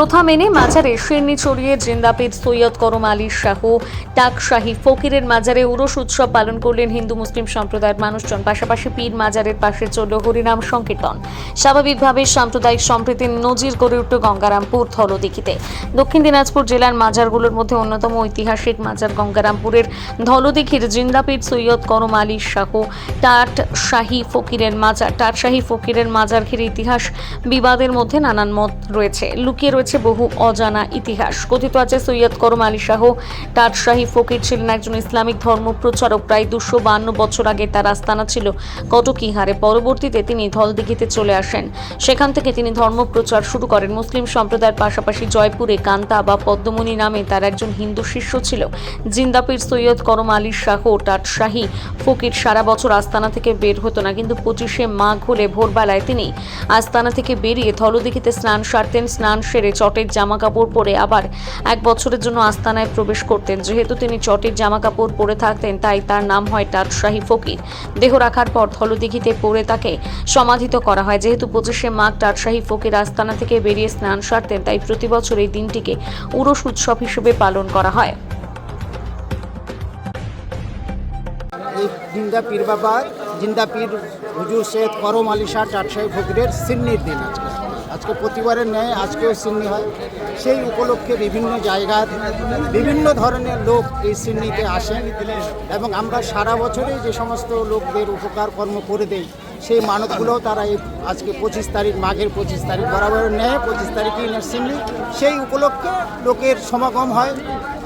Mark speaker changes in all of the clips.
Speaker 1: প্রথা মেনে মাজারে শিরনি চড়িয়ে জিন্দাপীর সৈয়দ করম আলী শাহ, টাকশাহী ফকিরের মাজারে উরস উৎসব পালন করলেন হিন্দু মুসলিম সম্প্রদায়ের মানুষজন। পাশাপাশি পীর মাজারের পাশে চলল হরিনাম সংকীর্তন। স্বাভাবিকভাবে সাম্প্রদায়িক সম্প্রীতির নজির গড়ে উঠল গঙ্গারামপুর ধলদিঘিতে। দক্ষিণ দিনাজপুর জেলার মাজারগুলোর মধ্যে অন্যতম ঐতিহাসিক মাজার গঙ্গারামপুরের ধলদিঘির জিন্দাপীর সৈয়দ করম আলী শাহ টাট শাহী ফকিরের মাজার টাট শাহী ফকিরের মাজার ঘিরে ইতিহাস বিবাদের মধ্যে নানান মত রয়েছে। লুকিয়ে রয়েছে বহু অজানা ইতিহাস। কথিত আছে, সৈয়দ করম আলী শাহ টাট শাহী ফকির ছিলেন একজন ইসলামিক ধর্ম প্রচারক। প্রায় দুশো বান্ন বছর আগে তার আস্তানা ছিল কটকিহারে পরবর্তীতে তিনি ধলদিঘিতে চলে আসেন। সেখান থেকে তিনি ধর্ম প্রচার শুরু করেন। মুসলিম সম্প্রদায়ের পাশাপাশি জয়পুরে কান্তা বা পদ্মমণি নামে তার একজন হিন্দু শিষ্য ছিল। জিন্দাপীর সৈয়দ করম আলী শাহ টাটশাহী ফকির সারা বছর আস্তানা থেকে বের হতো না। কিন্তু পঁচিশে মাঘ হলে ভোরবেলায় তিনি আস্তানা থেকে বেরিয়ে ধলদিঘিতে স্নান সারতেন। স্নান সেরে চটের জামা কাপড় পরে আবার এক বছরের জন্য আস্তানায় প্রবেশ করতেন। যেহেতু তিনি চটের জামা কাপড় পরে থাকতেন, তাই তার নাম হয় টাটশাহী ফকির। দেহ রাখার পর ধলদিঘিতে পড়ে তাকে সমাধিত করা হয়। যেহেতু পঁচিশে মাঘ টাটশাহী ফকির আস্তানা থেকে বেরিয়ে স্নান সারতেন, তাই প্রতি বছর এই দিনটিকে উরস উৎসব হিসেবে পালন করা হয়।
Speaker 2: এই জিন্দা পীর বাবা, জিন্দা পীর হুজুর সৈয়দ করম আলী শাহ চাটশাহী ফকিরের সিন্নির দিন আজকে। আজকে প্রতিবারের ন্যায় আজকেও সিন্নি হয়। সেই উপলক্ষে বিভিন্ন জায়গার বিভিন্ন ধরনের লোক এই সিন্নিতে আসেন এবং আমরা সারা বছরে যে সমস্ত লোকদের উপকার কর্ম করে দেই, সেই মানবগুলোও তারা এই আজকে পঁচিশ তারিখ, মাঘের পঁচিশ তারিখ, বরাবরের ন্যায় পঁচিশ তারিখে সিন্নি। সেই উপলক্ষে লোকের সমাগম হয়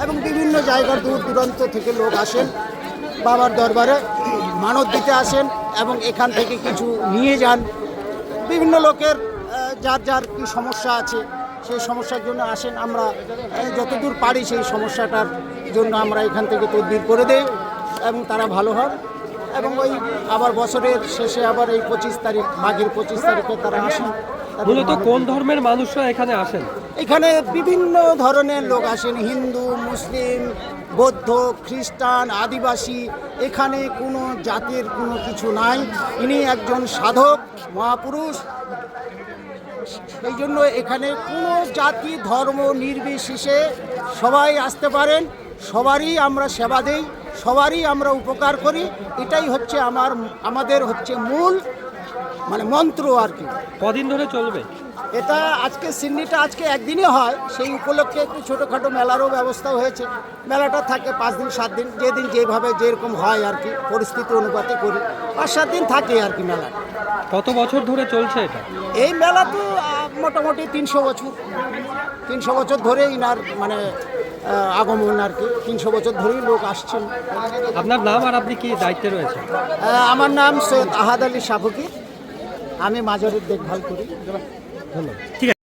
Speaker 2: এবং বিভিন্ন জায়গার দূর দূরান্ত থেকে লোক আসেন, বাবার দরবারে মানত দিতে আসেন এবং এখান থেকে কিছু নিয়ে যান। বিভিন্ন লোকের যার যার কি সমস্যা আছে সেই সমস্যার জন্য আসেন আমরা যতদূর পারি সেই সমস্যাটার জন্য আমরা এখান থেকে তদবির করে দেই এবং তারা ভালো হন এবং ওই আবার বছরের শেষে আবার এই পঁচিশ তারিখ মাঘের পঁচিশ তারিখে তারা আসেন।
Speaker 3: মূলত কোন ধর্মের মানুষরা এখানে আসেন?
Speaker 2: এখানে বিভিন্ন ধরনের লোক আসেন হিন্দু মুসলিম বৌদ্ধ খ্রিস্টান আদিবাসী এখানে কোনো জাতির কোনো কিছু নাই। ইনি একজন সাধক মহাপুরুষ। এই জন্য এখানে কোনো জাতি, ধর্ম নির্বিশেষে সবাই আসতে পারেন, সবারই আমরা সেবা দেই, সবারই আমরা উপকার করি, এটাই হচ্ছে আমার, আমাদের হচ্ছে মূল মানে মন্ত্র আর কি।
Speaker 3: কদিন ধরে চলবে?
Speaker 2: এটা আজকে সিন্নিটা আজকে একদিনই হয় সেই উপলক্ষে একটু ছোটোখাটো মেলারও ব্যবস্থা হয়েছে। মেলাটা থাকে পাঁচ দিন সাত দিন যেদিন যেভাবে যেরকম হয় আর কি পরিস্থিতি অনুপাতে করি। পাঁচ সাত দিন থাকে আর কি মেলা
Speaker 3: কত বছর ধরে চলছে এটা?
Speaker 2: এই মেলা তো মোটামুটি তিনশো বছর। তিনশো বছর ধরে ইনার মানে আগমন আর কি। তিনশো বছর ধরেই লোক আসছেন।
Speaker 3: আপনার নাম আর আপনি কি দায়িত্বে রয়েছেন?
Speaker 2: আমার নাম সৈয়দ আহাদ আলী সাফকি আমি মাঝারির দেখভাল করি।
Speaker 3: ঠিক আছে।